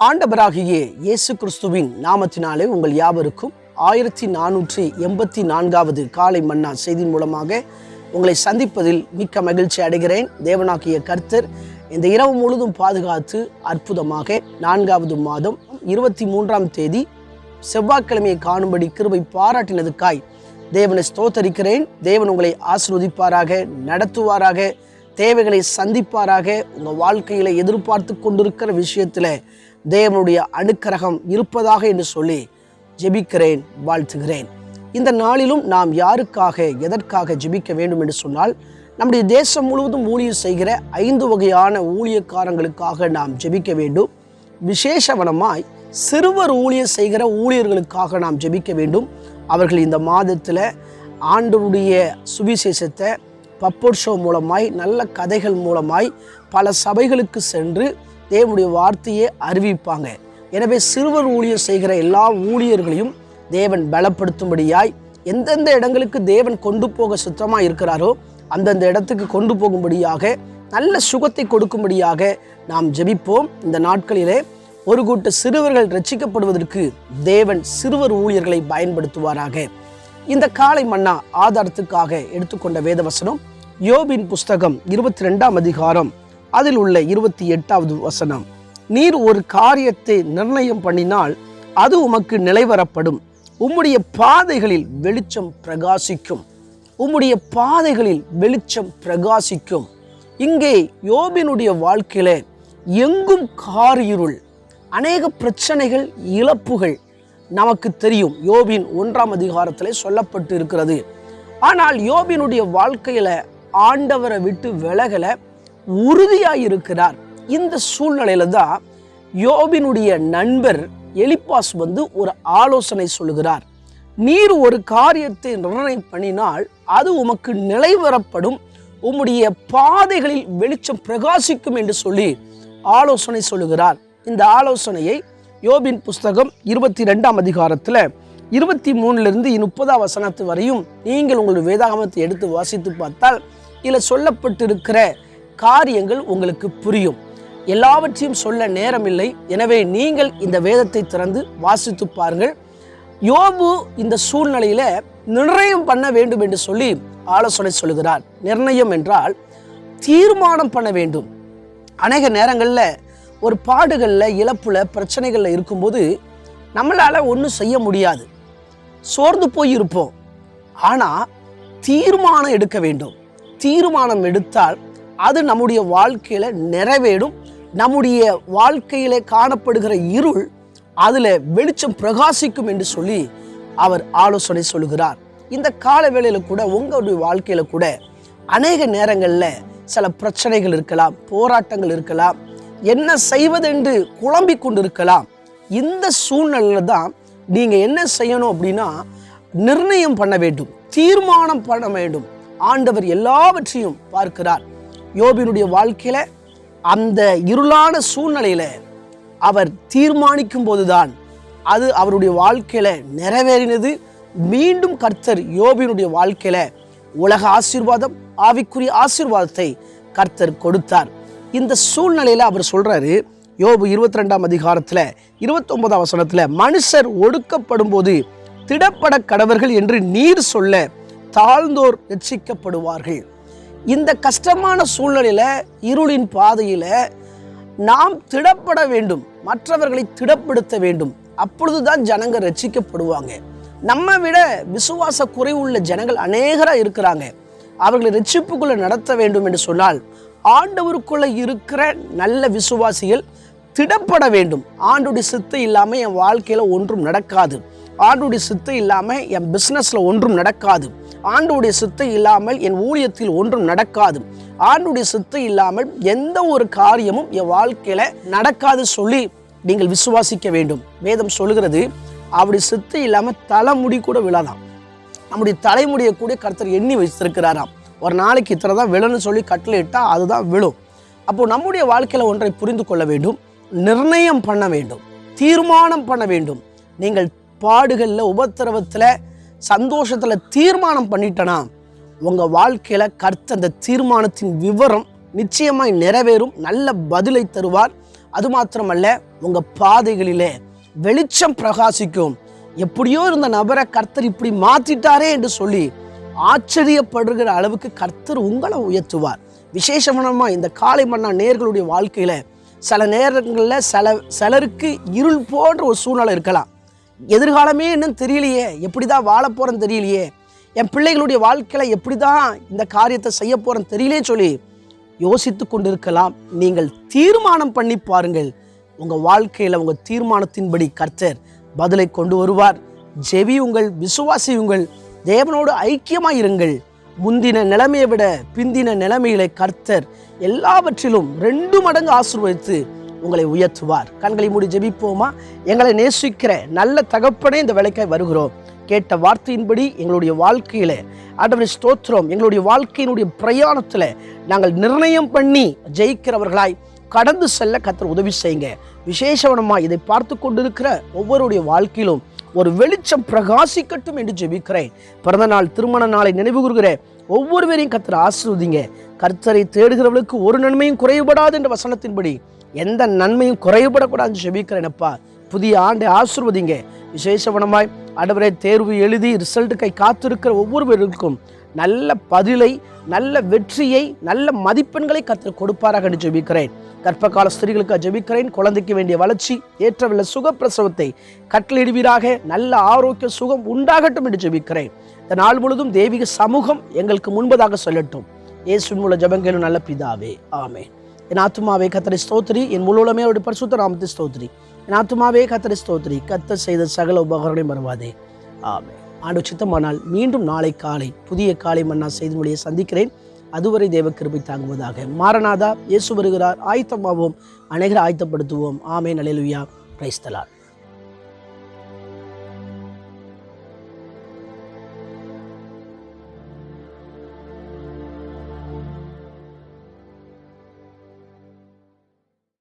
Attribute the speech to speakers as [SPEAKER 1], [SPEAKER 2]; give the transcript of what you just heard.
[SPEAKER 1] ஆண்டவராகிய இயேசு கிறிஸ்துவின் நாமத்தினாலே உங்கள் யாவருக்கும் ஆயிரத்தி நானூற்றி எண்பத்தி நான்காவது காலை மன்னா செய்தி மூலமாக உங்களை சந்திப்பதில் மிக்க மகிழ்ச்சி அடைகிறேன். தேவனாகிய கர்த்தர் இந்த இரவு முழுதும் பாதுகாத்து அற்புதமாக நான்காவது மாதம் இருபத்தி மூன்றாம் தேதி செவ்வாய்க்கிழமையை காணும்படி கிருபை பாராட்டினதுக்காய் தேவனை ஸ்தோத்தரிக்கிறேன். தேவன் உங்களை ஆசிர்வதிப்பாராக நடத்துவாராக தேவைகளை சந்திப்பாராக உங்கள் வாழ்க்கையில் எதிர்பார்த்து கொண்டிருக்கிற விஷயத்தில் தேவனுடைய அனுக்கிரகம் இருப்பதாக என்று சொல்லி ஜெபிக்கிறேன் வாழ்த்துகிறேன். இந்த நாளிலும் நாம் யாருக்காக எதற்காக ஜெபிக்க வேண்டும் என்று சொன்னால் நம்முடைய தேசம் முழுவதும் ஊழியர் செய்கிற ஐந்து வகையான ஊழியக்காரங்களுக்காக நாம் ஜெபிக்க வேண்டும். விசேஷவனமாய் சிறுவர் ஊழியர் செய்கிற ஊழியர்களுக்காக நாம் ஜெபிக்க வேண்டும். அவர்கள் இந்த மாதத்தில் ஆண்டருடைய சுவிசேஷத்தை பப்போட் ஷோ மூலமாய் நல்ல கதைகள் மூலமாய் பல சபைகளுக்கு சென்று தேவனுடைய வார்த்தையை அறிவிப்பாங்க. எனவே சிறுவர் ஊழியர் செய்கிற எல்லா ஊழியர்களையும் தேவன் பலப்படுத்தும்படியாய் எந்தெந்த இடங்களுக்கு தேவன் கொண்டு போக சுத்தமாக இருக்கிறாரோ அந்தந்த இடத்துக்கு கொண்டு போகும்படியாக நல்ல சுகத்தை கொடுக்கும்படியாக நாம் ஜெபிப்போம். இந்த நாட்களிலே ஒரு கூட்ட சிறுவர்கள் ரட்சிக்கப்படுவதற்கு தேவன் சிறுவர் ஊழியர்களை பயன்படுத்துவாராக. இந்த காலை மன்னா ஆதாரத்துக்காக எடுத்துக்கொண்ட வேதவசனம் யோபின் புஸ்தகம் இருபத்தி ரெண்டாம் அதிகாரம் அதில் உள்ள இருபத்தி எட்டாவது வசனம். நீர் ஒரு காரியத்தை நிர்ணயம் பண்ணினால் அது உமக்கு நிலைவரப்படும் உம்முடைய பாதைகளில் வெளிச்சம் பிரகாசிக்கும். உம்முடைய பாதைகளில் வெளிச்சம் பிரகாசிக்கும். இங்கே யோபினுடைய வாழ்க்கையில எங்கும் காரிருள் அநேக பிரச்சனைகள் இழப்புகள் நமக்கு தெரியும். யோபின் ஒன்றாம் அதிகாரத்தில் சொல்லப்பட்டு இருக்கிறது ஆனால் யோபினுடைய வாழ்க்கையில் ஆண்டவரை விட்டு விலகல உறுதியாக இருக்கிறார் இந்த சூழ்நிலையில் தான் யோபினுடைய நண்பர் எலிப்பாஸ் வந்து ஒரு ஆலோசனை சொல்லுகிறார். நீர் ஒரு காரியத்தை நிர்ணயம் பண்ணினால் அது உமக்கு நிலைவரப்படும் உம்முடைய பாதைகளில் வெளிச்சம் பிரகாசிக்கும் என்று சொல்லி ஆலோசனை சொல்லுகிறார். இந்த ஆலோசனையை யோபின் புஸ்தகம் இருபத்தி ரெண்டாம் அதிகாரத்தில் இருபத்தி மூணுலேருந்து முப்பதாம் வசனத்து வரையும் நீங்கள் உங்களுடைய வேதாகமத்தை எடுத்து வாசித்து பார்த்தால் இதில் சொல்லப்பட்டிருக்கிற காரியங்கள் உங்களுக்கு புரியும். எல்லாவற்றையும் சொல்ல நேரமில்லை. எனவே நீங்கள் இந்த வேதத்தை திறந்து வாசித்து பாருங்கள். யோபு இந்த சூழ்நிலையில் நிர்ணயம் பண்ண வேண்டும் என்று சொல்லி ஆலோசனை சொல்லுகிறார் நிர்ணயம் என்றால் தீர்மானம் பண்ண வேண்டும். அநேக நேரங்களில் ஒரு பாடுகளில் இழப்பில் பிரச்சனைகளில் இருக்கும்போது நம்மளால் ஒன்றும் செய்ய முடியாது. சோர்ந்து போய் இருப்போம் ஆனால் தீர்மானம் எடுக்க வேண்டும். தீர்மானம் எடுத்தால் அது நம்முடைய வாழ்க்கையில் நிறைவேறும். நம்முடைய வாழ்க்கையிலே காணப்படுகிற இருள் அதில் வெளிச்சம் பிரகாசிக்கும் என்று சொல்லி அவர் ஆலோசனை சொல்லுகிறார். இந்த கால வேளையில் கூட உங்களுடைய வாழ்க்கையில் கூட அநேக நேரங்களில் சில பிரச்சனைகள் இருக்கலாம் போராட்டங்கள் இருக்கலாம் என்ன செய்வதென்று குழம்பிக் கொண்டிருக்கலாம். இந்த சூழ்நிலையில தான் நீங்கள் என்ன செய்யணும் அப்படின்னா நிர்ணயம் பண்ண வேண்டும் தீர்மானம் பண்ண வேண்டும். ஆண்டவர் எல்லாவற்றையும் பார்க்கிறார். யோபினுடைய வாழ்க்கையில் அந்த இருளான சூழ்நிலையில் அவர் தீர்மானிக்கும் போதுதான் அது அவருடைய வாழ்க்கையில் நிறைவேறினது. மீண்டும் கர்த்தர் யோபினுடைய வாழ்க்கையில் உலக ஆசீர்வாதம் ஆவிக்குரிய ஆசீர்வாதத்தை கர்த்தர் கொடுத்தார். இந்த சூழ்நிலையில் அவர் சொல்கிறாரு யோபு இருபத்தி ரெண்டாம் அதிகாரத்தில் இருபத்தொன்பதாம் வசனத்தில் மனுஷர் ஒடுக்கப்படும் போது திடப்பட கடவர்கள் என்று நீர் சொல்ல தாழ்ந்தோர் ரட்சிக்கப்படுவார்கள் இந்த கஷ்டமான சூழ்நிலையில் இருளின் பாதையில் நாம் திடப்பட வேண்டும் மற்றவர்களை திடப்படுத்த வேண்டும். அப்பொழுதுதான் ஜனங்கள் ரட்சிக்கப்படுவாங்க நம்ம விட விசுவாச குறைவுள்ள ஜனங்கள் அநேகராக இருக்கிறாங்க. அவர்களை ரட்சிப்புக்குள்ளே நடத்த வேண்டும் என்று சொன்னால் ஆண்டவருக்குள்ள இருக்கிற நல்ல விசுவாசிகள் திடப்பட வேண்டும். ஆண்டுடைய சித்தம் இல்லாமல் என் வாழ்க்கையில் ஒன்றும் நடக்காது. ஆண்டுடைய சித்தம் இல்லாமல் என் பிஸ்னஸில் ஒன்றும் நடக்காது. ஆண்டுடைய சித்தை இல்லாமல் என் ஊழியத்தில் ஒன்றும் நடக்காது. ஆண்டுடைய சித்தை இல்லாமல் எந்த ஒரு காரியமும் என் வாழ்க்கையில் நடக்காது சொல்லி நீங்கள் விசுவாசிக்க வேண்டும். வேதம் சொல்லுகிறது அப்படி சித்தை இல்லாமல் தலைமுடி கூட விழாதான் நம்முடைய தலைமுடியை கூட கர்த்தர் எண்ணி வச்சிருக்கிறாராம் ஒரு நாளைக்கு இத்தனை தான் விழுன்னு சொல்லி கட்டளையிட்டால் அதுதான் விழும். அப்போது நம்முடைய வாழ்க்கையில் ஒன்றை புரிந்து கொள்ள வேண்டும் நிர்ணயம் பண்ண வேண்டும் தீர்மானம் பண்ண வேண்டும். நீங்கள் பாடுகளில் உபத்திரவத்தில் சந்தோஷத்தில் தீர்மானம் பண்ணிட்டனா உங்கள் வாழ்க்கையில் கர்த்த அந்த தீர்மானத்தின் விவரம் நிச்சயமாய் நிறைவேறும் நல்ல பதிலை தருவார். அது மாத்திரமல்ல உங்கள் பாதைகளிலே வெளிச்சம் பிரகாசிக்கும். எப்படியோ இருந்த நபரை கர்த்தர் இப்படி மாற்றிட்டாரே என்று சொல்லி ஆச்சரியப்படுகிற அளவுக்கு கர்த்தர் உங்களை உயர்த்துவார். விசேஷமான இந்த காலை மன்னா நேர்களுடைய வாழ்க்கையில் சில நேரங்களில் சில சிலருக்கு இருள் போன்ற ஒரு சூழ்நிலை இருக்கலாம். எதிர்காலமே இன்னும் தெரியலையே எப்படி தான் வாழ போகிறேன்னு தெரியலையே என் பிள்ளைகளுடைய வாழ்க்கையில் எப்படி தான் இந்த காரியத்தை செய்ய போகிறேன்னு தெரியலே சொல்லி யோசித்து கொண்டிருக்கலாம். நீங்கள் தீர்மானம் பண்ணி பாருங்கள். உங்கள் வாழ்க்கையில் உங்கள் தீர்மானத்தின்படி கர்த்தர் பதிலை கொண்டு வருவார். ஜெவி உங்கள் விசுவாசி விசுவாசியுங்கள். தேவனோடு ஐக்கியமாக இருங்கள் முந்தின நிலைமையை விட பிந்தின நிலைமைகளை கர்த்தர் எல்லாவற்றிலும் ரெண்டு மடங்கு ஆசீர்வதித்து உங்களை உயர்த்துவார். கண்களை மூடி ஜெபிப்போமா? எங்களை நேசிக்கிற நல்ல தகப்பனே இந்த வேலைக்காய் வருகிறோம். கேட்ட வார்த்தையின்படி எங்களுடைய வாழ்க்கையில் ஆண்டவரை ஸ்தோத்திரம். எங்களுடைய வாழ்க்கையினுடைய பிரயாணத்தில் நாங்கள் நிர்ணயம் பண்ணி ஜெயிக்கிறவர்களாய் கடந்து செல்ல கத்தர் உதவி செய்யுங்க. விசேஷவனமாக இதை பார்த்து கொண்டிருக்கிற ஒவ்வொருடைய வாழ்க்கையிலும் ஒரு வெளிச்சம் பிரகாசிக்கட்டும் என்று ஜெபிக்கிறேன். பிறந்த நாள் திருமண நாளை நினைவு கூறுகிறேன் ஒவ்வொருவரையும் கர்த்தர் ஆசிர்வதிங்க. கர்த்தரை தேடுகிறவர்களுக்கு ஒரு நன்மையும் குறைவுபடாது என்ற வசனத்தின்படி எந்த நன்மையும் குறைவுபடக்கூடாதுன்னு ஜெபிக்கிறேனப்பா புதிய ஆண்டை ஆசிர்வதிங்க. விசேஷவனமாய் ஆண்டவரே தேர்வு எழுதி ரிசல்ட்டுக்கை காத்திருக்கிற ஒவ்வொருவருக்கும் நல்ல பதிலை நல்ல வெற்றியை நல்ல மதிப்பெண்களை கர்த்தர் கொடுப்பாராக என்று ஜெபிக்கிறேன். கர்ப்பகால ஸ்திரீகளுக்கு ஜெபிக்கிறேன் குழந்தைக்கு வேண்டிய வளர்ச்சி ஏற்றவில்லை சுகப்பிரசவத்தை கட்டளிடுவீராக நல்ல ஆரோக்கிய சுகம் உண்டாகட்டும் என்று ஜெபிக்கிறேன். இந்த நாள் முழுதும் தெய்வீக சமூகம் எங்களுக்கு முன்பதாக சொல்லட்டும். இயேசுவின் மூல ஜபங்களும் நல்ல பிதாவே ஆமே என் ஆத்மாவே கத்தரை ஸ்தோத்ரி என் முழுவலமே அவருடைய பரிசுத்த நாமத்தை ஸ்தோத்ரி என் ஆத்மாவே கத்தரை ஸ்தோத்திரி. கத்த செய்த சகல உபகரணை மறவாதே ஆமே ஆண்டு சித்தமானால் மீண்டும் நாளை காலை புதிய காலை மன்னா செய்தி மொழியை சந்திக்கிறேன். அதுவரை தேவ கிருபை தாங்குவதாக. மாரநாதா இயேசு வருகிறார் ஆயத்தமாவோம் அநேகரை ஆயத்தப்படுத்துவோம். ஆமே நலைலுயா பிரைஸ்தலார்